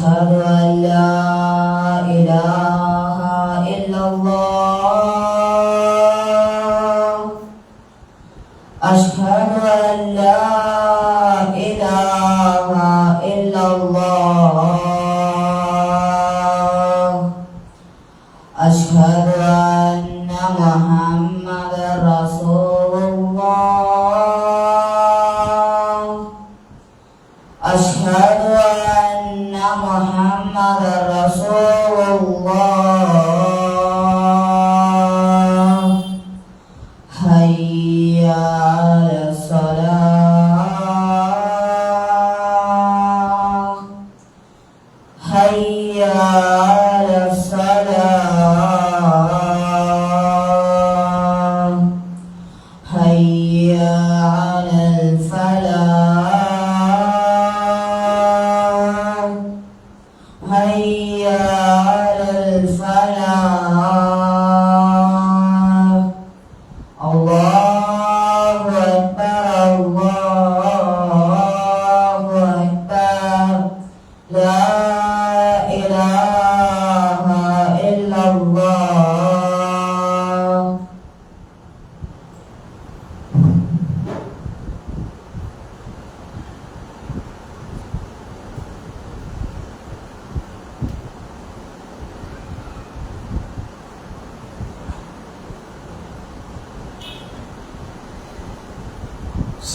أشهد أن لا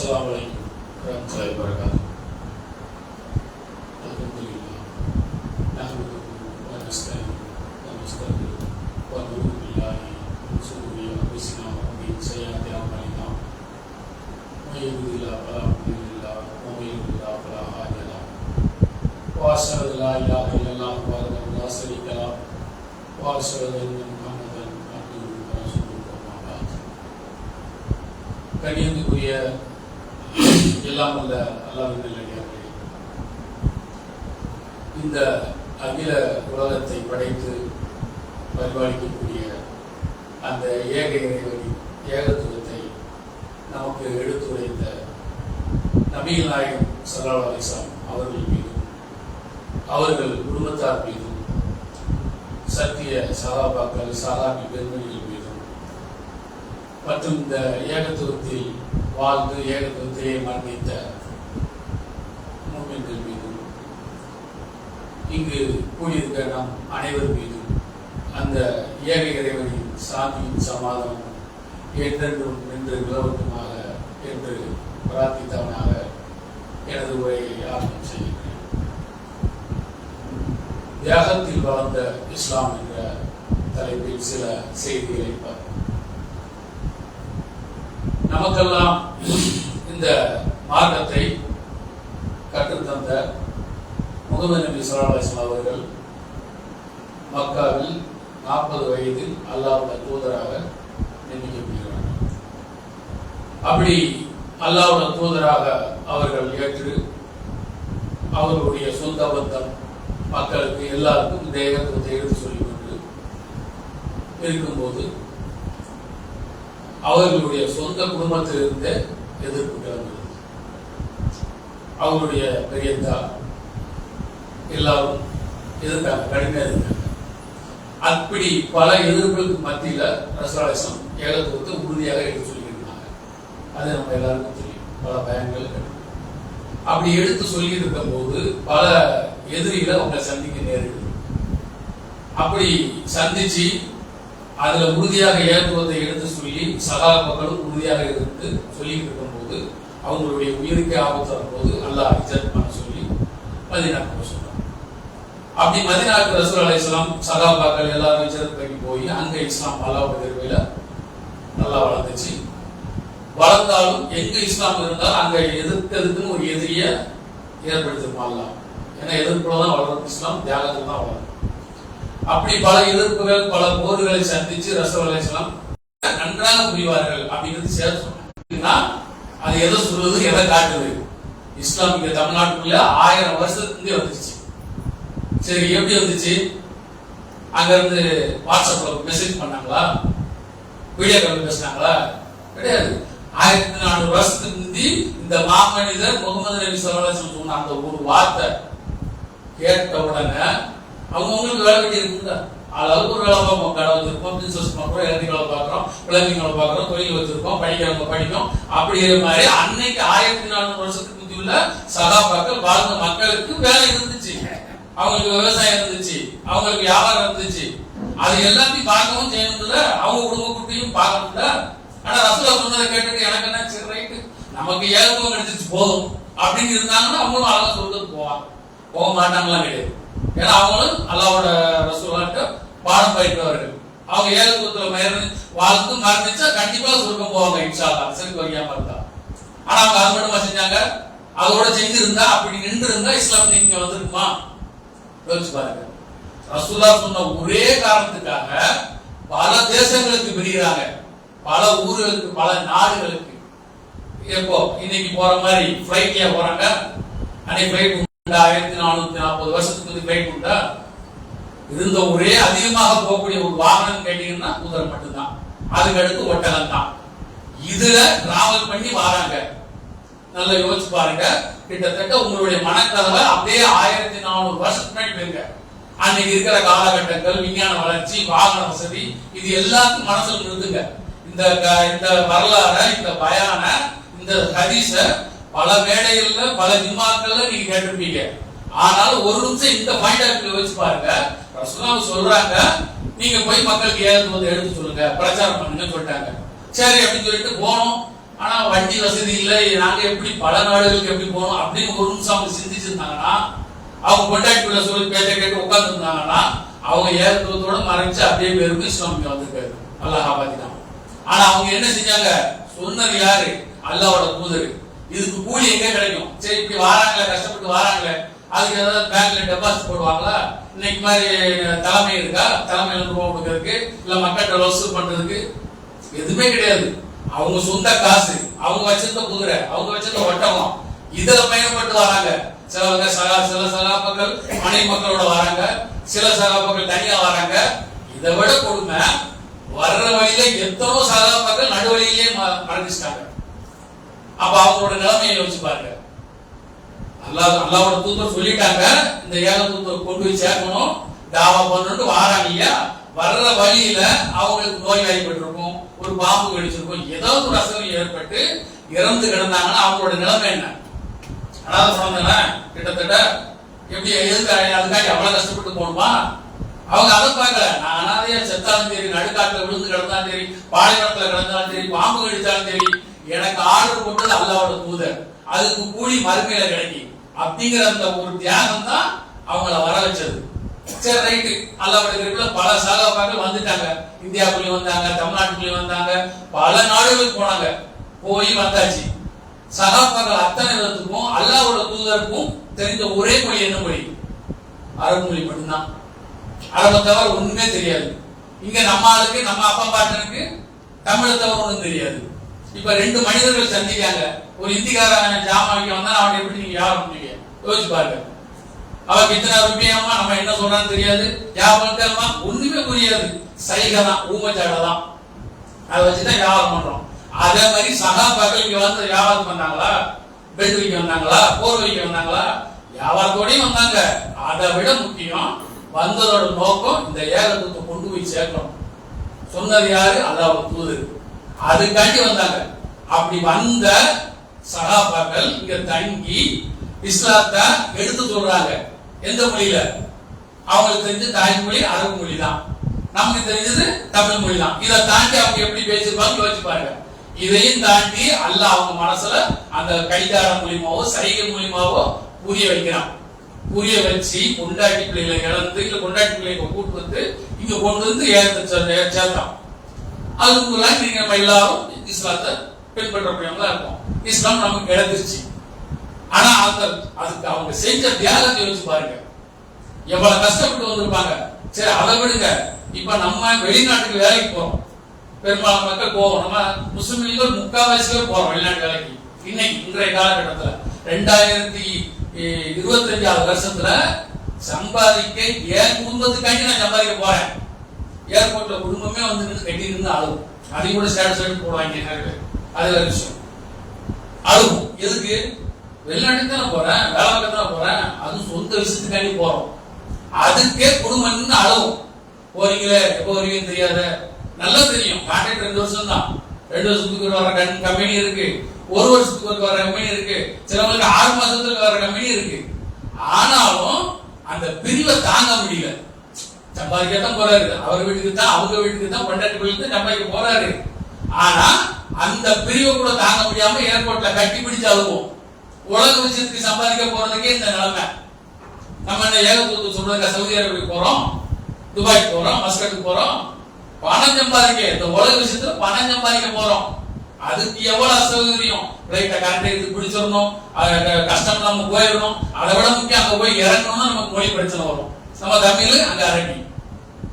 அஸ்லாம் வலைக்கும் வரமத்துலாய் வரகாத்து الحمد لله نحمده ونستعينه ونستغفره ونعوذ بالله من شرور انفسنا ومن سيئات اعمالنا من يهده الله فلا مضل له ومن يضلل فلا هادي له واشهد ان لا اله الا الله وحده لا شريك له واشهد ان محمدا عبده ورسوله اما بعد கண்ணியத்துக்குரிய எல்லாம் அல்ல இந்த அகில உலகத்தை படைத்து பரிபாலிக்கக்கூடிய அந்த ஏக இறைவனின் ஏகத்துவத்தை நமக்கு எடுத்துரைத்த நபிகள் நாயகம் சல்லா அலிசாம் அவர்கள் மீதும் அவர்கள் குடும்பத்தார் மீதும் சத்திய சகாபாக்கள் சகாபி பெருமணிகள் மீதும் மற்றும் இந்த ஏகத்துவத்தில் வாழ்ந்து ஏகத்துவத்தையே மன்னித்த மூமின்கள் மீதும் இங்கு கூடியிருக்க நாம் அனைவர் மீதும் அந்த ஏக இறைவனின் சாமியின் சமாதானம் என்றென்றும் நின்று நிலவட்டுமாக என்று பிரார்த்தித்தவனாக எனது உரையை ஆரம்பம் செய்கிறேன். தியாகத்தில் வளர்ந்த இஸ்லாம் என்ற தலைப்பில் சில செய்திகளை பார்ப்போம். நமக்கெல்லாம் இந்த மார்க்கத்தை கற்றுத்தந்த முகமது நபி சொல்லா அவர்கள் மக்காவில் நாற்பது வயதில் அல்லாவுடைய தூதராக நியமிக்கப்படுகிறார் அப்படி அல்லாவுடைய தூதராக அவர்கள் ஏற்று அவர்களுடைய சொந்த பந்தம் மக்களுக்கு எல்லாருக்கும் இந்த ஏகத்துவத்தை எடுத்து சொல்லிக் கொண்டு இருக்கும்போது அவர்களுடைய சொந்த குடும்பத்திலிருந்து எதிர்ப்பு கிளம்புகிறது அவங்களுடைய பெரியந்தா எல்லாரும் எதிர்த்தாங்க கடுமையா எதிர்த்தாங்க. அப்படி பல எதிர்ப்புகளுக்கு மத்தியில ரசவாசம் ஏகத்துவத்தை உறுதியாக எடுத்து சொல்லியிருந்தாங்க அது நம்ம எல்லாருக்கும் தெரியும். பல பயங்கள் அப்படி எடுத்து சொல்லியிருக்கும் போது பல எதிரிகளை அவங்க சந்திக்க நேரிடுது. அப்படி சந்திச்சு அதுல உறுதியாக ஏகத்துவத்தை சகாபாக்களும் உறுதியாக இருந்து சொல்லிட்டு இருக்கும்போது அவங்களுடைய உயிருக்கு ஆபத்து வரும்போது அல்லாஹ் இஜத் பண்ண சொல்லி மதினாக்கு சொல்றாங்க அப்படி மதினாக்கு ரசூல் அலைஹிஸ்ஸலாம் சகாபாக்கள் எல்லாரும் இஜத் பண்ணி போய் அங்க இஸ்லாம் அல்லாஹ் தெருவையில நல்லா வளர்ந்துச்சு. வளர்ந்தாலும் எங்க இஸ்லாம் இருந்தால் அங்க எதிர்க்கிறதுக்குன்னு ஒரு எதிரிய ஏற்படுத்திருப்பான் அல்லாஹ். ஏன்னா எதிர்ப்புல தான் வளரும். இஸ்லாம் தியாகத்துல தான் வளரும். அப்படி பல எதிர்ப்புகள் பல போர்களை சந்திச்சு ரசூல் அலைஹிஸ்ஸலாம் நன்றாக புரிவார்கள் அப்படிங்கிறது சேர்த்து சொன்னாங்க அது எதை சொல்வது எதை காட்டுது? இஸ்லாம் இங்க தமிழ்நாட்டுக்குள்ள ஆயிரம் வருஷத்துக்கு வந்துச்சு சரி எப்படி வந்துச்சு? அங்க இருந்து வாட்ஸ்அப்ல மெசேஜ் பண்ணாங்களா? வீடியோ கால் பேசினாங்களா? கிடையாது. ஆயிரத்தி நானூறு வருஷத்துக்கு முந்தி இந்த மாமனிதர் முகமது நபி சொல்லலாம் சொன்ன அந்த ஒரு வார்த்தை கேட்ட உடனே அவங்கவுங்களுக்கு வேலை வேண்டியிருக்குங்களா அளவுக்கு ஒரு வேலை பார்ப்போம் கடை வச்சிருக்கோம் பிசினஸ் பண்றோம் இறங்கி பார்க்குறோம் விளம்பி பார்க்குறோம் தொழில் வச்சிருக்கோம் படிக்கிறவங்க படிக்கும் அப்படிங்கிற மாதிரி அன்னைக்கு ஆயிரத்தி நானூறு வருஷத்துக்கு முந்தி உள்ள சகாபாக்கள் வாழ்ந்த மக்களுக்கு வேலை இருந்துச்சு. அவங்களுக்கு விவசாயம் இருந்துச்சு. அவங்களுக்கு வியாபாரம் இருந்துச்சு. அது எல்லாத்தையும் பார்க்கவும் செய்யணும்ல. அவங்க குடும்ப குட்டியும் பார்க்கணும்ல. ஆனா ரசூலா சொன்னதை கேட்டுட்டு எனக்கு என்ன சரி ரைட்டு நமக்கு ஏகத்துவம் கிடைச்சிச்சு போதும். அப்படின்னு இருந்தாங்கன்னா அவங்களும் அழகா சொல்றது போவாங்க. போக மாட்டாங்களாம் கிடையாது. ஏன்னா அவங்களும் அல்லாவோட ரசூலாட்ட பாடம் பயின்றவர்கள் அவங்க ஏகத்துவத்துல வாழ்த்து வாழ்ந்து மரணிச்சா கண்டிப்பா சுருக்கம் போவாங்க இன்ஷால்லா. அல்லாஹ் சரி வரியாம இருந்தா. ஆனா அவங்க அது மட்டுமா செஞ்சாங்க? அதோட செஞ்சிருந்தா அப்படி நின்று இருந்தா இஸ்லாம் நீங்க வந்திருக்குமா? யோசிச்சு பாருங்க. ரசூல்லா சொன்ன ஒரே காரணத்துக்காக பல தேசங்களுக்கு பிரிகிறாங்க. பல ஊர்களுக்கு பல நாடுகளுக்கு. எப்போ? இன்னைக்கு போற மாதிரி பிளைட்லயா போறாங்க. அன்னைக்கு ஃபிளைட் உண்டா? ஆயிரத்தி நானூத்தி நாற்பது வருஷத்துக்கு வந்து ஃபிளைட் உண்டா? இருந்த ஒரே அதிகமாக போகக்கூடிய ஒரு வாகனம் கேட்டீங்கன்னா குதிரை மட்டும்தான். அதுக்கு அடுத்து ஒட்டகம் தான். இதுல டிராவல் பண்ணி வராங்க. நல்லா யோசிச்சு பாருங்க. கிட்டத்தட்ட உங்களுடைய மனக்கதவை அப்படியே ஆயிரத்தி நானூறு வருஷத்துக்கு முன்னாடி போயிருங்க. அன்னைக்கு இருக்கிற காலகட்டங்கள் விஞ்ஞான வளர்ச்சி வாகன வசதி இது எல்லாத்துக்கும் மனசுல நிறுத்துங்க. இந்த க- இந்த வரலாற இந்த பயான இந்த ஹரிச பல மேடைகள்ல பல ஜிம்மாக்கள்ல நீங்க கேட்டிருப்பீங்க. ஆனாலும் ஒரு நிமிஷம் இந்த பாயிண்ட் ஆஃப் வச்சு பாருங்க. ரசூலுல்லாஹ் சொல்றாங்க நீங்க போய் மக்களுக்கு ஏதாவது வந்து எடுத்து சொல்லுங்க பிரச்சாரம் பண்ணுங்கன்னு சொல்லிட்டாங்க. சரி அப்படின்னு சொல்லிட்டு போனோம். ஆனா வண்டி வசதி இல்லை நாங்க எப்படி பல நாடுகளுக்கு எப்படி போனோம் அப்படின்னு ஒரு நிமிஷம் அவங்க சிந்திச்சிருந்தாங்கன்னா அவங்க கொண்டாட்டிக்குள்ள சொல்லி பேச்ச கேட்டு உட்கார்ந்து இருந்தாங்கன்னா அவங்க ஏகத்துவத்தோட மறைஞ்சு அப்படியே பேருக்கு இஸ்லாமிய வந்திருக்காரு. அல்லாஹ் காப்பாத்தினான் ஆனா அவங்க என்ன செஞ்சாங்க? சொன்னது யாரு? அல்லாவோட தூதர். இதுக்கு கூலி எங்க கிடைக்கும்? சரி இப்படி வாராங்களே கஷ்டப்பட்டு வாராங்களே அதுக்கு ஏதாவது பேங்க்ல டெபாசிட் போடுவாங்களா? இன்னைக்கு மாதிரி தலைமை இருக்கா? தலைமையில இருந்து ரூபா கொடுக்கறதுக்கு இல்ல மக்கள்கிட்ட வசூல் பண்றதுக்கு? எதுவுமே கிடையாது. அவங்க சொந்த காசு அவங்க வச்சிருந்த குதிரை அவங்க வச்சிருந்த ஒட்டகம் இதுல பயன்பட்டு வராங்க. சிலவங்க சகா சில சகாபாக்கள் மனை மக்களோட வராங்க. சில சகாபாக்கள் தனியா வராங்க. இதை விட கொடுமை வர்ற வழியில எத்தனோ சகாபாக்கள் நடுவழியிலேயே மறைஞ்சிட்டாங்க அப்ப அவங்களோட நிலைமையை யோசிச்சு பாருங்க. அல்லாஹ் அல்லாவோட தூதர் சொல்லிட்டாங்க. இந்த ஏக தூதர் கொண்டு போய் சேர்க்கணும். தாவா பண்ணிட்டு வாராங்க. இல்லையா வர்ற வழியில அவங்களுக்கு நோய் வாய்ப்பட்டிருக்கும் ஒரு பாம்பு கடிச்சிருக்கும் ஏதாவது ஒரு அசதி ஏற்பட்டு இறந்து கிடந்தாங்கன்னா அவங்களோட நிலைமை என்ன? அதாவது சொன்னாங்க கிட்டத்தட்ட எப்படி எதுக்கு அதுக்காக அவ்வளவு கஷ்டப்பட்டு போகணுமா? அவங்க அதை பார்க்கல. நான் அனாதையா செத்தாலும் சரி நடுக்காட்டுல விழுந்து கிடந்தாலும் சரி பாலைவனத்துல கிடந்தாலும் சரி பாம்பு கடிச்சாலும் சரி எனக்கு ஆர்டர் போட்டது அல்லாவோட தூதர். அதுக்கு கூலி மறுமையில கிடைக்கும் அப்படிங்கிற அந்த ஒரு தியாகம் தான் அவங்கள வர வச்சது. சரி ரைட்டு. அல்லாவுடைய கிருப்பில பல சகாபாக்கள் வந்துட்டாங்க. இந்தியாவுக்குள்ளயும் வந்தாங்க தமிழ்நாட்டுக்குள்ளேயும் வந்தாங்க பல நாடுகளுக்கு போனாங்க. போய் வந்தாச்சு. சகாபாக்கள் அத்தனை விதத்துக்கும் அல்லாவோட தூதருக்கும் தெரிஞ்ச ஒரே மொழி என்ன மொழி? அரபு மொழி மட்டும்தான். அரபை தவிர ஒண்ணுமே தெரியாது. இங்க நம்ம ஆளுக்கு நம்ம அப்பா பாட்டனுக்கு தமிழை தவிர ஒன்றும் தெரியாது. இப்ப ரெண்டு மனிதர்கள் சந்திக்காங்க ஒரு இந்திக்காரன் ஜாமான் வந்தா அவன் எப்படி நீங்க யார் பண்ணுவீங்க யோசிச்சு பாருங்க. அவன் இத்தனை ருப்பியாமா நம்ம என்ன சொல்றான்னு தெரியாது. வியாபாரமா ஒண்ணுமே புரியாது. சைகை தான் ஊமச்சாடை தான் அதை வச்சுதான் வியாபாரம் பண்றோம். அதே மாதிரி சகாபாக்கள் இங்க வந்து வியாபாரம் பண்ணாங்களா பெட் வைக்க வந்தாங்களா? போர் வைக்க வந்தாங்களா? வியாபாரத்தோடயும் வந்தாங்க. அதை விட முக்கியம் வந்ததோட நோக்கம் இந்த ஏகத்துவத்தை கொண்டு போய் சேர்க்கணும். சொன்னது யாரு? அல்லாவோட தூது அதுக்காண்டி வந்தாங்க. அப்படி வந்த சகாபாக்கள் இங்க தங்கி இஸ்லாத்தை எடுத்து சொல்றாங்க. எந்த மொழியில? அவங்களுக்கு தெரிஞ்ச தாய்மொழி அரபு மொழி தான் நமக்கு தெரிஞ்சது தமிழ் மொழி தான் இதை தாண்டி அவங்க எப்படி பேசிருப்பாங்க யோசிப்பாங்க இதையும் தாண்டி அல்லாஹ் அவங்க மனசுல அந்த கைதார மூலியமாவோ சைகை மூலியமாவோ புரிய வைக்கிறான். புரிய வச்சு கொண்டாட்டி பிள்ளைகளை இழந்து இல்ல கொண்டாட்டி பிள்ளைகளை கூட்டு வந்து இங்க கொண்டு வந்து ஏற்ற சேர்த்தான். அதுக்குள்ள நீங்க நம்ம எல்லாரும் இஸ்லாத்தை பின்பற்றக்கூடியவங்களா இருப்போம். இஸ்லாம் நமக்கு கிடைச்சிருச்சு ஆனா அந்த அதுக்கு அவங்க செஞ்ச தியாகத்தை வச்சு பாருங்க. எவ்வளவு கஷ்டப்பட்டு வந்திருப்பாங்க. சரி அதை விடுங்க. இப்ப நம்ம வெளிநாட்டுக்கு வேலைக்கு போறோம். பெரும்பாலும் மக்கள் போவோம். நம்ம முஸ்லிம்கள் முக்காவாசி பேர் போறோம் வெளிநாட்டு வேலைக்கு. இன்னைக்கு இன்றைய காலகட்டத்துல ரெண்டாயிரத்தி இருபத்தஞ்சாவது வருஷத்துல சம்பாதிக்க என் குடும்பத்துக்காண்டி நான் சம்பாதிக்க போறேன்? ஏர்போர்ட்ல குடும்பமே வந்து நின்று கட்டி இருந்து அழுகும். அதையும் கூட ஸ்டேட்டஸ் எடுத்து போடுவாங்க நிறைய அது விஷயம். அழுவும் எதுக்கு? வெளிநாட்டுக்கு தானே போறேன் வேலை பார்க்க தானே போறேன். அதுவும் சொந்த விஷயத்துக்காண்டி போறோம். அதுக்கே குடும்பம்னு அளவும் போறீங்களே எப்போ வருவீங்கன்னு தெரியாத. நல்லா தெரியும். கான்ட்ராக்ட் ரெண்டு வருஷம் தான். ரெண்டு வருஷத்துக்கு வர கம்பெனி இருக்கு. ஒரு வருஷத்துக்கு ஒரு வர கம்பெனி இருக்கு. சிலவங்களுக்கு ஆறு மாசத்துக்கு வர கம்பெனி இருக்கு. ஆனாலும் அந்த பிரிவை தாங்க முடியல. சம்பாதிக்க தான் போறாரு. அவர் வீட்டுக்கு தான் அவங்க வீட்டுக்கு தான் பொண்டாட்டி வீட்டுக்கு சம்பாதிக்க போறாரு. ஆனா அந்த பிரிவை கூட தாங்க முடியாம ஏர்போர்ட்ல கட்டி பிடிச்சு அழுவோம். உலக விஷயத்துக்கு சம்பாதிக்க போறதுக்கே இந்த நிலைமை. நம்ம என்ன ஏகத்துவத்தை சொல்றதுக்கு சவுதி அரேபியா போறோம் துபாய் போறோம் மஸ்கட்டுக்கு போறோம். பணம் சம்பாதிக்க இந்த உலக விஷயத்துல பணம் சம்பாதிக்க போறோம். அதுக்கு எவ்வளவு அசௌகரியம்? ரைட்டை கரெக்டா எடுத்து பிடிச்சிடணும். கஷ்டம் நம்ம போயிடணும். அதை விட முக்கியம் அங்க போய் இறங்கணும்னா நமக்கு மொழி பிரச்சனை வரும். நம்ம தமிழ் அங்க அரபி.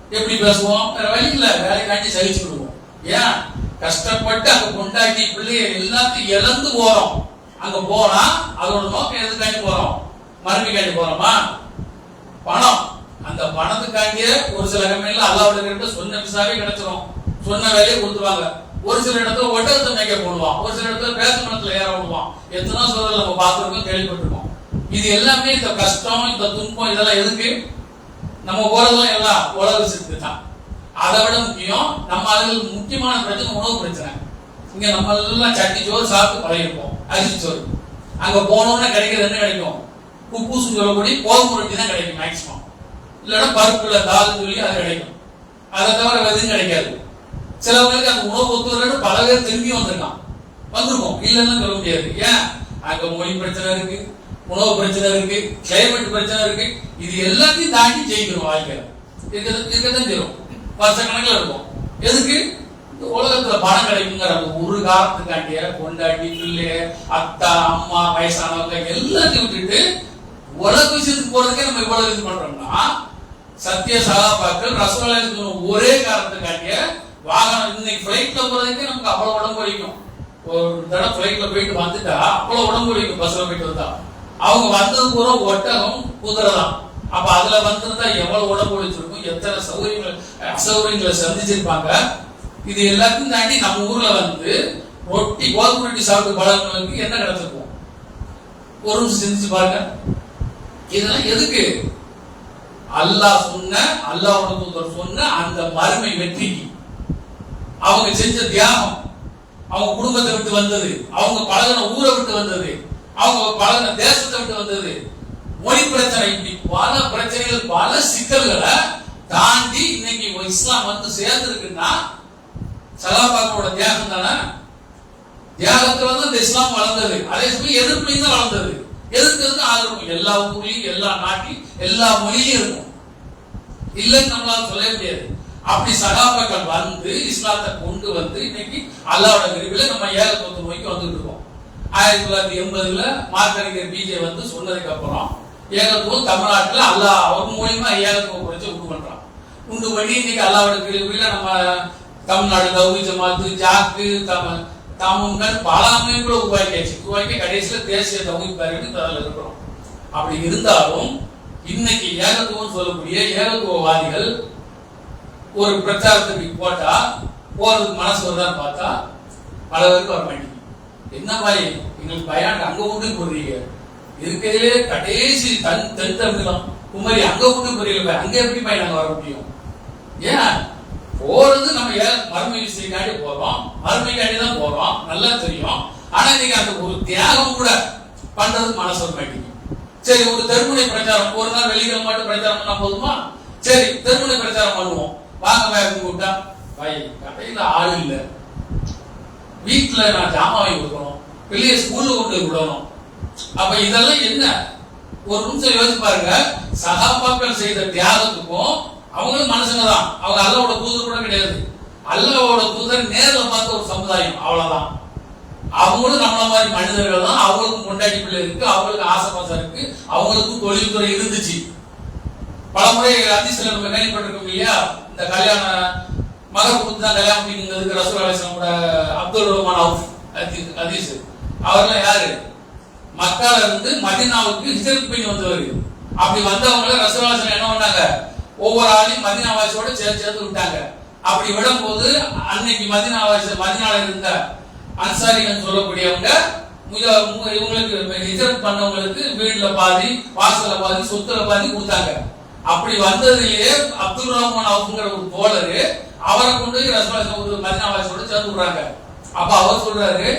எப்படி பேசுவோம்? வேற வழி இல்ல. வேலைக்காண்டி சகிச்சு விடுவோம். ஏன்? கஷ்டப்பட்டு அங்க கொண்டாட்டி பிள்ளைய எல்லாத்தையும் இழந்து போறோம். அங்க போனா அதோட நோக்கம் எதுக்காண்டி போறோம்? மறுமைக்காண்டி போறோமா? பணம். அந்த பணத்துக்காண்டியே ஒரு சில கம்பெனில அல்லாவோட கிட்ட சொன்ன விசாவே கிடைச்சிடும் சொன்ன வேலையை கொடுத்துருவாங்க. ஒரு சில இடத்துல ஒட்டகத்தை மேய்க்க போடுவான். ஒரு சில இடத்துல பேசமரத்துல ஏற விடுவான். எத்தனை சூழல் நம்ம பார்த்துருக்கோம் கேள்விப்பட்டிருக்கோம். இது எல்லாமே இந்த கஷ்டம் இந்த துன்பம் இதெல்லாம் எதுக்கு? நம்ம போறதெல்லாம் எல்லாம் உலக விஷயத்துக்கு தான். அதை விட முக்கியம் நம்ம அதில் முக்கியமான பிரச்சனை உணவு பிரச்சனை. இங்க நம்ம எல்லாம் சட்டி சோறு சாப்பிட்டு பழகிருப்போம். அரிசி சோறு. அங்க போனோம்னா கிடைக்கிறது என்ன கிடைக்கும்? குப்பூசுன்னு சொல்லக்கூடிய கோதுமை ரொட்டி தான் கிடைக்கும் மேக்சிமம் இல்லைன்னா பருப்புல தால் சொல்லி அது கிடைக்கும். அதை தவிர எதுவும் கிடைக்காது. சிலவங்களுக்கு அந்த உணவு ஒத்து பல பேர் திரும்பி வந்திருக்கான். வந்திருக்கோம். இல்லைன்னு சொல்ல முடியாது. ஏன்? அங்க மொழி பிரச்சனை இருக்கு. உணவு பிரச்சனை இருக்கு கிளைமேட் பிரச்சனை இருக்கு. இது எல்லாத்தையும் தாண்டி ஜெயிக்கிறோம் வாழ்க்கையில. இருக்கதான் செய்யும் வருஷ கணக்கில் இருக்கும் எதுக்கு? இந்த உலகத்துல பணம் கிடைக்குங்கிற அந்த ஒரு காரணத்துக்காண்டிய கொண்டாட்டி பிள்ளை அத்தா அம்மா வயசானவங்க எல்லாத்தையும் விட்டுட்டு உலக விஷயத்துக்கு போறதுக்கே நம்ம இவ்வளவு இது பண்றோம்னா சத்திய சகாபாக்கள் ரசோலாயத்துக்கு ஒரே காரணத்துக்காண்டிய வாகனம் இன்னைக்கு பிளைட்ல போறதுக்கே நமக்கு அவ்வளவு உடம்பு வலிக்கும். ஒரு தடவை பிளைட்ல போயிட்டு வந்துட்டா அவ்வளவு உடம்பு வலிக்கும் பஸ்ல போயிட்டு வந்தா. அவங்க வந்தது பூரா ஒட்டகம் குதிரை தான் அப்ப அதுல வந்திருந்தா எவ்வளவு உடம்பு வலிச்சிருக்கும்? எத்தனை சௌகரியங்கள் அசௌகரியங்களை சந்திச்சிருப்பாங்க? இது எல்லாத்தையும் தாண்டி நம்ம ஊர்ல வந்து ரொட்டி கோதுமை ரொட்டி சாப்பிட்டு பழங்களுக்கு என்ன கிடைச்சிருக்கும்? ஒரு நிமிஷம் சிந்திச்சு பாருங்க. இதெல்லாம் எதுக்கு? அல்லாஹ் சொன்ன அல்லாஹோட தூதர் சொன்ன அந்த மறுமை வெற்றிக்கு. அவங்க செஞ்ச தியாகம் அவங்க குடும்பத்தை விட்டு வந்தது. அவங்க பழகின ஊரை விட்டு வந்தது. அவங்க பல தேசத்தை விட்டு வந்தது. மொழி பிரச்சனை இப்படி பல பிரச்சனைகள் பல சிக்கல்களை தாண்டி இன்னைக்கு இஸ்லாம் வந்து சேர்ந்திருக்குன்னா சலாபாக்கோட தியாகம் தானே? தியாகத்துல வந்து இந்த இஸ்லாம் வளர்ந்தது. அதே சமயம் எதிர்ப்புலையும் தான் வளர்ந்தது. எதிர்க்கிறதுக்கு வந்து இருக்கும் எல்லா ஊர்லயும் எல்லா நாட்டிலும் எல்லா மொழியும் இருக்கும். இல்லைன்னு நம்மளால சொல்ல முடியாது. அப்படி சகாபாக்கள் வந்து இஸ்லாத்தை கொண்டு வந்து இன்னைக்கு அல்லாவோட விரிவில் நம்ம ஏழை பத்து நோய்க்கு வந்துட்டு இருக்கோம். ஆயிரத்தி தொள்ளாயிரத்தி எண்பதுல மார்க்கறிஞர் பிஜே வந்து சொன்னதுக்கு அப்புறம் ஏகத்துவம் தமிழ்நாட்டில் அல்லா அவர் மூலியமா ஏகத்துவம் குறிச்சு உண்டு பண்றான். உண்டு பண்ணி இன்னைக்கு அல்லாவோட விரிவில் நம்ம தமிழ்நாடு கௌரி ஜமாத்து ஜாக்கு தம தமிழ்கள் பல அமைப்புகளை உருவாக்கியாச்சு. உருவாக்கி கடைசியில் தேசிய தகுதி பேரவைக்கு அதில் இருக்கிறோம். அப்படி இருந்தாலும் இன்னைக்கு ஏகத்துவம் சொல்லக்கூடிய ஏகத்துவவாதிகள் ஒரு பிரச்சாரத்துக்கு போட்டா போறதுக்கு மனசு வருதான்னு பார்த்தா பல பேருக்கு வர மாட்டேங்குது. என்ன பாய்? எங்களுக்கு பயான் அங்க கொண்டு போடுறீங்க இருக்கிறதுலே கடைசி தன் தென் தமிழம் குமரி அங்க கொண்டு போறீங்க அங்க எப்படி பாய் நாங்க வர முடியும்? ஏன்? போறது நம்ம மருமை மறுமை விஷயக்காண்டி போறோம். மறுமைக்காண்டி தான் போறோம். நல்லா தெரியும். ஆனா நீங்க அந்த ஒரு தியாகம் கூட பண்றது மனசு மாட்டீங்க சரி ஒரு தெருமுனை பிரச்சாரம். ஒரு நாள் வெளியில மட்டும் பிரச்சாரம் பண்ணா போதுமா? சரி தெருமுனை பிரச்சாரம் பண்ணுவோம். வாங்க பாய் கூப்பிட்டா பாய் கடையில ஆள் இல்லை. வீட்டுல நான் ஜாமான் வாங்கி கொடுக்கணும். வெளியே ஸ்கூல்ல கொண்டு போய் விடணும். அப்ப இதெல்லாம் என்ன? ஒரு நிமிஷம் யோசிச்சு பாருங்க. சகாபாக்கள் செய்த தியாகத்துக்கும் அவங்களும் மனுஷங்க தான். அவங்க அல்லாவோட தூதர் கூட கிடையாது. அல்லாவோட தூதர் நேரில் பார்த்த ஒரு சமுதாயம். அவ்வளவுதான். அவங்களும் நம்மள மாதிரி மனிதர்கள் தான். அவங்களுக்கும் கொண்டாடி பிள்ளை இருக்கு. அவங்களுக்கு ஆசைபாசம் இருக்கு. அவங்களுக்கும் தொழில்துறை இருந்துச்சு. பல முறை அதிசயம் நம்ம கேள்விப்பட்டிருக்கோம் இல்லையா? இந்த கல்யாண மகர் கொடுத்து தான் கல்யாணம் பண்ணிங்கிறதுக்கு ரசூல் அலிஸ்லாமோட அப்துல் ரஹ்மான் அவுஃப் அதீஸ் அவர்லாம் யாரு? மக்கால இருந்து மதினாவுக்கு ஹிஜரத் பண்ணி வந்தவர். அப்படி வந்தவங்கள ரசூல் அலிஸ்லாம் என்ன பண்ணாங்க? ஒவ்வொரு ஆளையும் மதினாவாசியோட சேர்த்து சேர்த்து விட்டாங்க. அப்படி விடும்போது அன்னைக்கு மதினாவாசி மதினால இருந்த அன்சாரிகள் சொல்லக்கூடியவங்க இவங்களுக்கு ஹிஜரத் பண்ணவங்களுக்கு வீட்டுல பாதி வாசல்ல பாதி சொத்துல பாதி கொடுத்தாங்க. அப்படி வந்ததுலயே அப்துல் ரஹ்மான் அவங்கிற ஒரு தோழரு அவரை கொண்டு ரசவாசம் ஒரு மதினாவாசியோட சேர்ந்து விடுறாங்க. அப்ப அவர் சொல்றாரு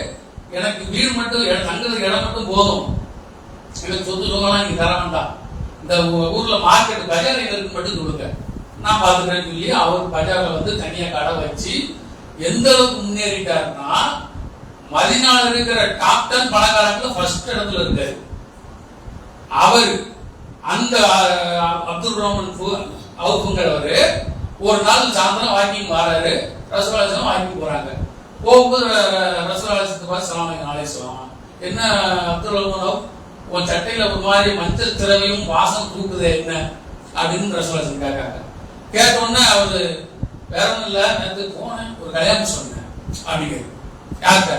எனக்கு வீடு மட்டும் எ- தங்குறதுக்கு இடம் மட்டும் போதும். எனக்கு சொத்து சுகம்லாம் நீங்க தர வேண்டாம். இந்த ஊர்ல மார்க்கெட் பஜார் எங்களுக்கு மட்டும் கொடுங்க நான் பாத்துக்கிறேன்னு சொல்லி அவர் பஜார்ல வந்து தனியா கடை வச்சு எந்த அளவுக்கு முன்னேறிட்டாருன்னா மதினால இருக்கிற டாப் டென் பணக்காரங்கள ஃபர்ஸ்ட் இடத்துல இருக்காரு. அவர் அந்த அப்துல் ரஹ்மான் அவுப்புங்கிறவரு ஒரு நாள் சாயந்தரம் வாக்கிங் வராரு. ரசவாலசனம் வாக்கிங் போறாங்க. போகும்போது ரசவாலசத்தை பார்த்து சலாம் நாளேஸ்வரம் என்ன அப்துல் ரஹ்மான் உன் சட்டையில ஒரு மாதிரி மஞ்சள் திரவியும் வாசம் தூக்குது என்ன? அப்படின்னு ரசவாலசன் கேட்காங்க. கேட்ட உடனே அவரு வேற ஒன்றும் இல்லை நேற்று போனேன் ஒரு கல்யாணம் சொன்னேன் அப்படிங்கிறது யார்கிட்ட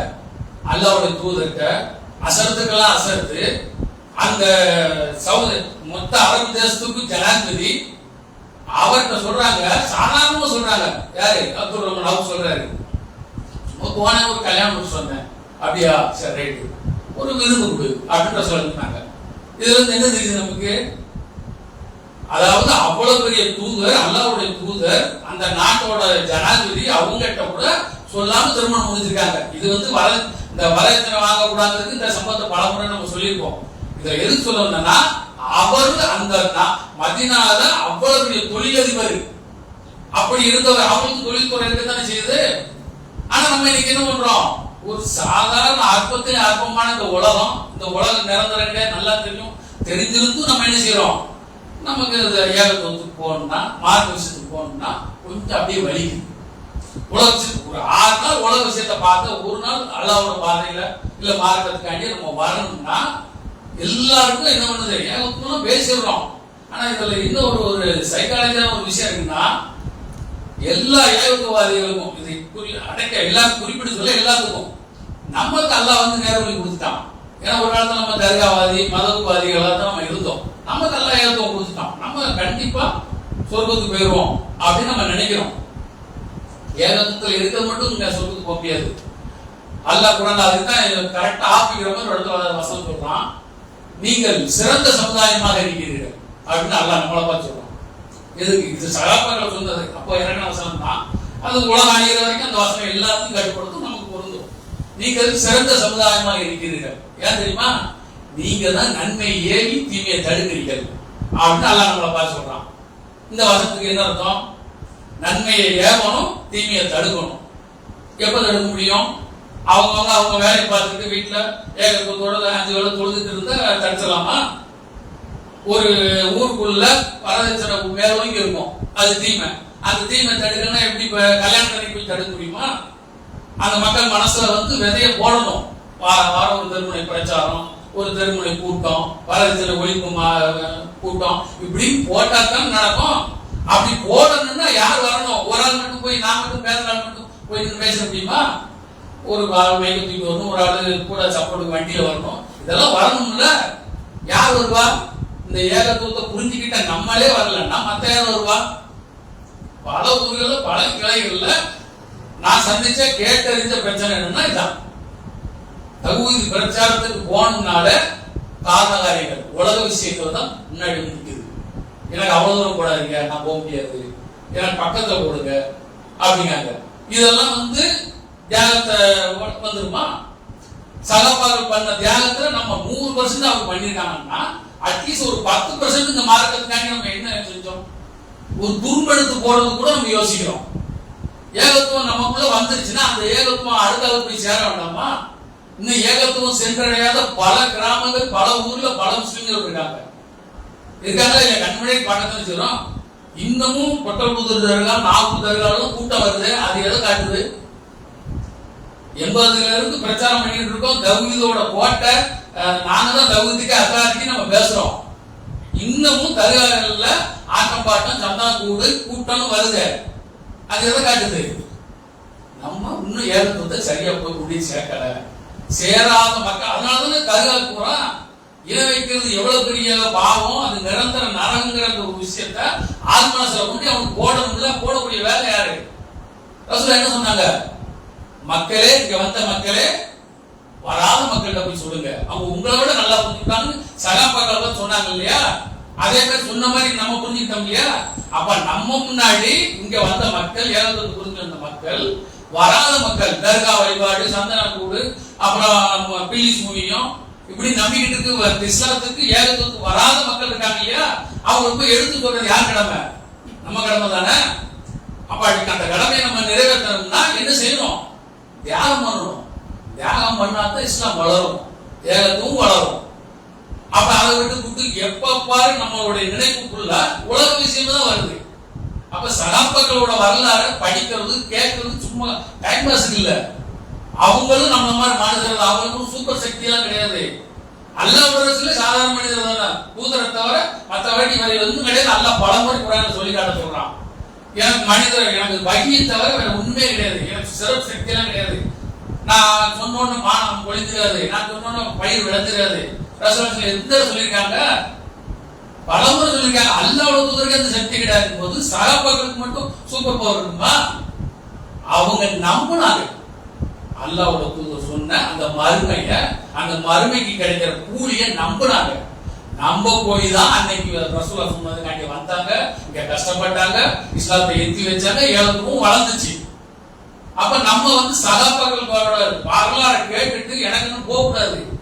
அல்லாவுடைய தூதர்கிட்ட அசரத்துக்கெல்லாம் அசரத்து. அந்த சவுதி மொத்த அரபு தேசத்துக்கு ஜனாதிபதி அவர்கிட்ட சொல்றாங்க சாதாரணமா சொல்றாங்க. யாரு? அப்துல் ரஹ்மான் அவர் சொல்றாரு. சும்மா போனேன் ஒரு கல்யாணம் சொன்னேன் அப்படியா? சரி ரைட்டு. ஒரு விருது கொடு. அப்படின்னு சொல்லிருந்தாங்க இதுல இருந்து என்ன தெரியுது நமக்கு? அதாவது அவ்வளவு பெரிய தூதர் அல்லாவுடைய தூதர் அந்த நாட்டோட ஜனாதிபதி அவங்ககிட்ட கூட சொல்லாம திருமணம் முடிஞ்சிருக்காங்க இது வந்து வர இந்த வரதட்சணை வாங்கக்கூடாதுக்கு இந்த சம்பவத்தை பலமுறை நம்ம சொல்லியிருக்கோம். இதை எது சொல்லணும்னா அவர் அந்த மதினால அவ்வளவு தொழிலதிபர். அப்படி இருந்தவர் அவருக்கு தொழில்துறை இருக்கத்தானே செய்யுது? ஆனா நம்ம இன்னைக்கு என்ன பண்றோம்? ஒரு சாதாரண அற்பத்திலே அற்பமான இந்த உலகம் இந்த உலகம் நிரந்தரங்க நல்லா தெரியும். தெரிஞ்சிருந்தும் நம்ம என்ன செய்யறோம்? நமக்கு இந்த ஏகத்துவத்துக்கு போகணும்னா மார்க்க விஷயத்துக்கு போகணும்னா கொஞ்சம் அப்படியே வலிக்குது. உலக விஷயத்துக்கு ஒரு ஆறு நாள் உலக விஷயத்தை பார்த்து ஒரு நாள் அல்லாவோட பாதையில இல்ல மார்க்கத்துக்காண்டி நம்ம வரணும்னா எல்லாருக்கும் என்ன பண்ணுது? ஏகத்துவம் பேசிடுறோம் ஆனா இதுல இன்னொரு ஒரு சைக்காலஜியான ஒரு விஷயம் இருக்குன்னா எல்லா ஏகத்துவவாதிகளுக்கும் இதை குறி அடைக்க எல்லாருக்கும் குறிப்பிட்டு சொல்ல எல்லாத்துக்கும் நமக்கு அல்லாஹ் வந்து நேர்வழி கொடுத்துட்டான். ஏன்னா ஒரு காலத்துல நம்ம தர்காவாதி மதவாதிகளாக தான் நம்ம இருந்தோம். நமக்கு எல்லாம் ஏகத்துவம் கொடுத்துட்டான். நம்ம கண்டிப்பா சொர்க்கத்துக்கு போயிடுவோம் அப்படின்னு நம்ம நினைக்கிறோம். ஏகத்துவத்தில் இருக்க மட்டும் இங்க சொர்க்கத்துக்கு போக முடியாது. அல்லாஹ் குரான் அதுக்கு தான் கரெக்டா ஆப்பிக்கிற மாதிரி ஒரு இடத்துல வசனம் சொல்றான். நீங்கள் சிறந்த சமுதாயமாக இருக்கிறீர்கள். அப்படின்னு அல்லாஹ் நம்மளை பார்த்து சொல்றான். எதுக்கு? இது சகாபாக்கள் சொன்னது அப்போ இறங்கின வசனம் தான். அது உலக ஆகிற வரைக்கும் அந்த வசனம் எல்லாத்தையும் கட்டுப்படுத்தும் நமக்கு பொருந்தும். நீங்கள் சிறந்த சமுதாயமாக இருக்கிறீர்கள். ஏன் தெரியுமா? நீங்க தான் நன்மை ஏவி தீமையை தடுக்கிறீர்கள். அப்படின்னு அல்லாஹ் நம்மளை பார்த்து சொல்றான். இந்த வசனத்துக்கு என்ன அர்த்தம்? நன்மையை ஏவணும் தீமையை தடுக்கணும். எப்ப தடுக்க முடியும்? அவங்கவுங்க அவங்க வேலையை பார்த்துட்டு ஏக ஏகத்துவத்தோட அஞ்சு வேலை தொழுதுட்டு இருந்தா தடுச்சலாமா ஒரு ஊருக்குள்ள வரதட்சணை மேலோங்கி இருக்கும். அது தீமை. அந்த தீமை தடுக்கணும்னா எப்படி இப்போ கல்யாணம் பண்ணி போய் தடுக்க முடியுமா? அந்த மக்கள் மனசுல வந்து விதைய போடணும். வார வாரம் ஒரு தெருமுனை பிரச்சாரம் ஒரு தெருமுனை கூட்டம் வரதட்சணை ஒழிப்பு மா- கூட்டம். இப்படி போட்டா தான் நடக்கும். அப்படி போடணும்னா யார் வரணும்? ஒரு ஆள் மட்டும் போய் நான் மட்டும் பேசுறாள் மட்டும் போய் பேச முடியுமா? ஒரு ஆள் மைக்கு தூக்கி வரணும் ஒரு ஆள் கூட சப்போர்ட்டுக்கு வண்டியில் வரணும். இதெல்லாம் வரணும்ல. யார் வருவா? இந்த ஏகத்துவத்தை புரிஞ்சுக்கிட்ட நம்மளே வரலன்னா மற்ற யார் வருவா? பல ஊர்களில் பல கிளைகள்ல நான் சந்திச்ச கேட்டறிஞ்ச பிரச்சனை என்னன்னா இதான். தகுதி பிரச்சாரத்துக்கு போனதுனால காரணகாரியங்கள் உலக விஷயங்கள் தான் முன்னாடி நிற்குது எனக்கு அவ்வளவு தூரம் போடாதீங்க நான் போக முடியாது. எனக்கு பக்கத்துல போடுங்க அப்படிங்காங்க இதெல்லாம் வந்து தியாகத்தை வந்துருமா? சகபாக்கள் பண்ண தியாகத்துல நம்ம நூறு பர்சன்ட் அவங்க பண்ணிருக்காங்கன்னா அட்லீஸ்ட் ஒரு பத்து பர்சன்ட் இந்த மார்க்கத்துக்காண்டி நம்ம என்ன செஞ்சோம்? ஒரு துரும்பெடுத்து போறது கூட நம்ம யோசிக்கிறோம். ஏகத்துவம் நமக்குள்ள வந்துருச்சுன்னா அந்த ஏகத்துவம் அடுத்த போய் சேர வேண்டாமா? இன்னும் ஏகத்துவம் சென்றடையாத பல கிராமங்கள் பல ஊர்ல பல முஸ்லிம்கள் இருக்காங்க. இருக்காங்க இல்ல கண்மணி பணத்தை வச்சுக்கிறோம் இன்னமும் பொட்டல் தர்கா நாகூர் தர்காலும் கூட்டம் வருது. அது எதை காட்டுது? எண்பதுல இருந்து பிரச்சாரம் பண்ணிட்டு இருக்கோம். தௌஹீதோட கோட்டை நாங்க தான் தௌஹீதுக்கு அத்தாரிட்டி நம்ம பேசுறோம். இன்னமும் தர்காகள்ல ஆட்டம் பாட்டம் சந்தா கூடு கூட்டம்னு வருது. அது எதை காட்டுது? நம்ம இன்னும் ஏகத்துவத்தை சரியா போய் முடி சேர்க்கல. சேராத மக்கள் அதனாலதான் தர்கா போறான் இன வைக்கிறது எவ்வளவு பெரிய பாவம் அது நிரந்தர நரகங்கிற ஒரு விஷயத்த ஆத்மனசில கொண்டு அவனுக்கு போடணும்ல போடக்கூடிய வேலை யாரு? ரசூல் என்ன சொன்னாங்க? மக்களே இங்க வந்த மக்களே வராத மக்கள்கிட்ட போய் சொல்லுங்க. அவங்க உங்களை விட நல்லா புரிஞ்சுக்கிட்டாங்கன்னு சகாபாக்கள் சொன்னாங்க இல்லையா? அதே மாதிரி சொன்ன மாதிரி நம்ம புரிஞ்சுக்கிட்டோம் இல்லையா? அப்ப நம்ம முன்னாடி இங்க வந்த மக்கள் ஏதாவது புரிஞ்சு வந்த மக்கள் வராத மக்கள் தர்கா வழிபாடு சந்தன கூடு அப்புறம் பில்லிஸ் பிலிஸ் மூவியும் இப்படி நம்பிக்கிட்டு இருக்கு இஸ்லாத்துக்கு ஏகத்துவத்துக்கு வராத மக்கள் இருக்காங்க இல்லையா? அவங்க போய் எடுத்து சொல்றது யார் கடமை? நம்ம கடமை தானே அப்ப அந்த கடமையை நம்ம நிறைவேற்றணும்னா என்ன செய்யணும்? தியாகம் பண்ணணும். தியாகம் பண்ணாதான் இஸ்லாம் வளரும். தேகத்தும் வளரும். அப்ப அதை விட்டு விட்டு எப்ப பாரு நம்மளுடைய நினைப்புக்குள்ள உலக விஷயம் தான் வருது. அப்ப சகாபாக்களோட வரலாறு படிக்கிறது கேட்கறது சும்மா டைம் பாஸ் இல்ல. அவங்களும் நம்ம மாதிரி மனிதர்கள் அவங்களுக்கும் சூப்பர் சக்தி எல்லாம் கிடையாது அல்லாஹ் சாதாரண மனிதர் தானே? தூதரை தவிர மற்றபடி இவர் எதுவும் கிடையாது. அல்ல பல முறை குரான சொல்லி காட்ட சொல்றான். எனக்கு மனிதர் எனக்கு வகியை தவிர வேற ஒண்ணுமே கிடையாது. எனக்கு சிறப்பு சக்தி எல்லாம் கிடையாது. நான் சொன்னோன்னு மானம் ஒழிஞ்சிடாது நான் சொன்னோன்னு பயிர் விளைஞ்சிடாது ரசூல் எந்த சொல்லியிருக்காங்க? பலமுறை சொல்லியிருக்காங்க. அல்லாவோட தூதருக்கு அந்த சக்தி கிடையாது. போது சகாபாக்களுக்கு மட்டும் சூப்பர் பவர் இருக்குமா? அவங்க நம்பினாங்க. அல்லாவோட தூதர் சொன்ன அந்த மறுமைய அந்த மறுமைக்கு கிடைக்கிற கூலிய நம்பினாங்க. நம்ம போய் தான் அன்னைக்கு ரசூலா சொன்னதுக்காண்டி வந்தாங்க. இங்க கஷ்டப்பட்டாங்க. இஸ்லாத்தை எத்தி வச்சாங்க. ஏழத்துக்கும் வளர்ந்துச்சு. அப்ப நம்ம வந்து சகாபாக்களோட வரலாறு கேட்டுட்டு எனக்குன்னு போகக்கூடாது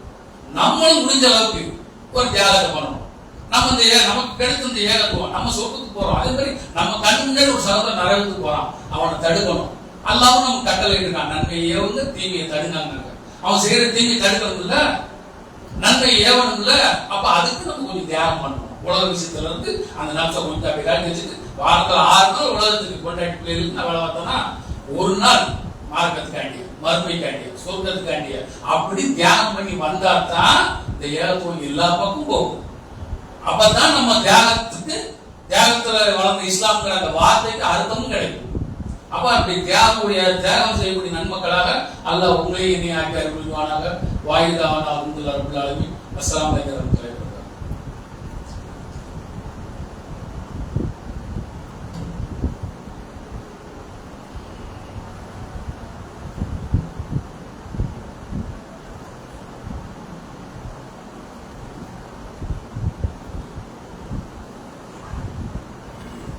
நம்மளும் முடிஞ்ச அளவுக்கு ஒரு தியாகத்தை பண்ணணும். நம்ம இந்த ஏ- நமக்கு கிடைத்த இந்த ஏகத்துவம் நம்ம சொத்துக்கு போறோம். அதே மாதிரி நம்ம கண் முன்னாடி ஒரு சகோதரன் நரகத்துக்கு போறான். அவனை தடுக்கணும். அல்லாவும் நம்ம கட்டளை இருக்கான் நன்மையை வந்து தீமையை தடுங்காங்க அவன் செய்யற தீமையை தடுக்கணும் இல்ல ஏவணும்ல அப்ப அதுக்கு நம்ம கொஞ்சம் தியாகம் பண்ணணும். உலக விஷயத்துல இருந்து அந்த நாட்களை கொஞ்சம் அப்படி காட்டி வச்சுட்டு வாரத்தில் ஆறு நாள் உலகத்துக்கு கொண்டாடி பிள்ளைகளுக்கு நான் வேலை பார்த்தோம்னா ஒரு நாள் மார்க்கத்துக்காண்டிய மறுமைக்காண்டிய சொர்க்கத்துக்காண்டிய அப்படி தியாகம் பண்ணி வந்தா தான் இந்த ஏகத்துவம் எல்லா பக்கம் போகும். அப்பதான் நம்ம தியாகத்துக்கு தியாகத்துல வளர்ந்த இஸ்லாம்ங்கிற அந்த வார்த்தைக்கு அர்த்தமும் கிடைக்கும். அப்ப அப்படி தியாகக்கூடிய தியாகம் செய்யக்கூடிய நன்மக்களாக அல்லாஹ் உங்களையும் என்னை ஆக்கி அருள்வானாக வாயுதாவான அருந்துல் அருள் அலமி அஸ்லாம் வலைக்கம்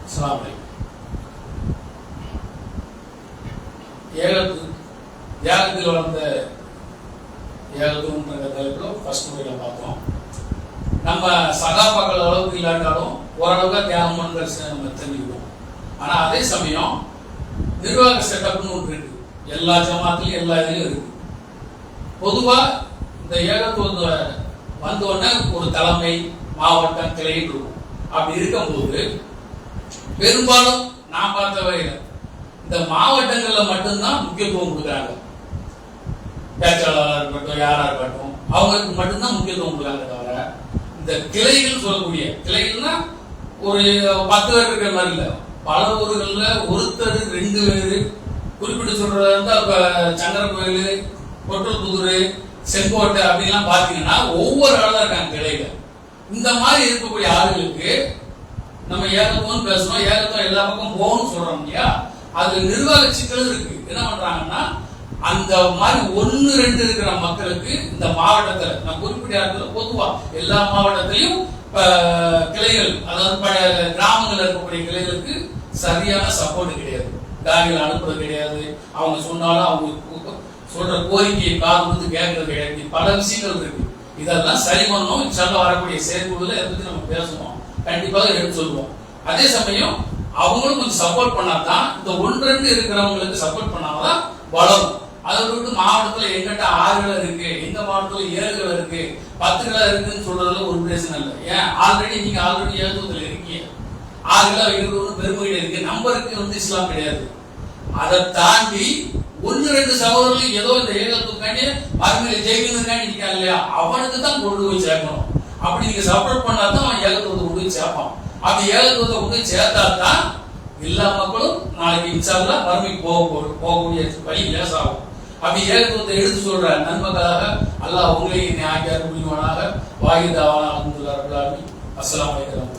அஸ்ஸலாமு அலைக்கும். ஏகத்து தியாகத்தில் வளர்ந்த ஏகத்துவம்ன்ற தலைப்பில் ஃபர்ஸ்ட் முறையில் பார்த்தோம் நம்ம சகாபாக்கள் அளவுக்கு இல்லாட்டாலும் ஓரளவுக்கு தியாகம் பண்ணுற நம்ம தெரிஞ்சுக்கிறோம் ஆனால் அதே சமயம் நிர்வாக செட்டப்னு ஒன்று இருக்கு. எல்லா ஜமாத்திலையும் எல்லா இதுலையும் இருக்கு. பொதுவாக இந்த ஏகத்துவத்தை வந்த உடனே ஒரு தலைமை மாவட்டம் கிளைன்னு இருக்கும். அப்படி இருக்கும்போது பெரும்பாலும் நான் பார்த்த இந்த மாவட்டங்கள்ல மட்டும்தான் முக்கியத்துவம் கொடுக்குறாங்க. பேச்சாளராக இருக்கட்டும் யாரா இருக்கட்டும் அவங்களுக்கு மட்டும்தான் முக்கியத்துவம் கொடுக்குறாங்க தவிர இந்த கிளைகள் சொல்லக்கூடிய கிளைகள்னா ஒரு பத்து பேர் இருக்கிற மாதிரி இல்லை. பல ஊர்களில் ஒருத்தர் ரெண்டு பேர் குறிப்பிட்டு சொல்றதா இருந்தால் இப்போ சங்கர கோயில் கொட்டல்புதூர் செங்கோட்டை அப்படிலாம் பார்த்தீங்கன்னா ஒவ்வொரு ஆளா இருக்காங்க கிளைகள் இந்த மாதிரி இருக்கக்கூடிய ஆளுகளுக்கு நம்ம ஏகத்துவம் பேசணும் ஏகத்துவம் எல்லா பக்கம் போகணும்னு சொல்றோம் இல்லையா? அது நிர்வாக சிக்கலும் இருக்கு. என்ன பண்றாங்கன்னா அந்த மாதிரி ஒன்னு ரெண்டு இருக்கிற மக்களுக்கு இந்த மாவட்டத்துல நான் குறிப்பிட்ட இடத்துல பொதுவா எல்லா மாவட்டத்திலையும் கிளைகள் அதாவது பழைய கிராமங்கள்ல இருக்கக்கூடிய கிளைகளுக்கு சரியான சப்போர்ட் கிடையாது. காரிகள் அனுப்புறது கிடையாது. அவங்க சொன்னாலும் அவங்க சொல்ற கோரிக்கையை காது வந்து கேட்கறது கிடையாது. பல விஷயங்கள் இருக்கு. இதெல்லாம் சரி பண்ணணும். இன்ஷால்லா வரக்கூடிய செயற்குழுல இதை பத்தி நம்ம பேசணும் கண்டிப்பாக எடுத்து சொல்லுவோம். அதே சமயம் அவங்களும் கொஞ்சம் சப்போர்ட் பண்ணாதான் இந்த ஒன்று இருக்கிறவங்களுக்கு சப்போர்ட் பண்ணாதான் வளரும். அதை விட்டு மாவட்டத்துல எங்கிட்ட ஆறு இருக்கு எந்த மாவட்டத்துல ஏழுகள் இருக்கு பத்து கிளை இருக்குன்னு சொல்றதுல ஒரு பிரச்சனை இல்லை. ஏன்? ஆல்ரெடி நீங்க ஆல்ரெடி ஏழுத்துல இருக்கீங்க. ஆறு கிலோ வைக்கிறது பெருமையில பெருமை இருக்கு. நம்பருக்கு வந்து இஸ்லாம் கிடையாது. அதை தாண்டி ஒன்னு ரெண்டு சகோதரர்கள் ஏதோ இந்த ஏகத்துக்காண்டி மருமையில ஜெயிக்கிறதுக்காண்டி நிற்கான் இல்லையா? அவனுக்கு தான் கொண்டு போய் சேர்க்கணும். அப்படி நீங்க சப்போர்ட் பண்ணா தான் அவன் ஏகத்துவத்தை கொண்டு போய் சேர்ப்பான். அந்த ஏகத்துவத்தை கொண்டு சேர்த்தா தான் எல்லா மக்களும் நாளைக்கு இன்சால்லா மறுமைக்கு போக போ- போகக்கூடிய வழி லேசாகும். அப்படி ஏகத்துவத்தை எடுத்து சொல்ற நன்மக்களாக அல்லாஹ் உங்களையும் ஆக்கியார் புரிவானாக. வாயுதாவான அலமதுல்லா ரபுல்லாமி அஸ்லாம் அலைக்கும்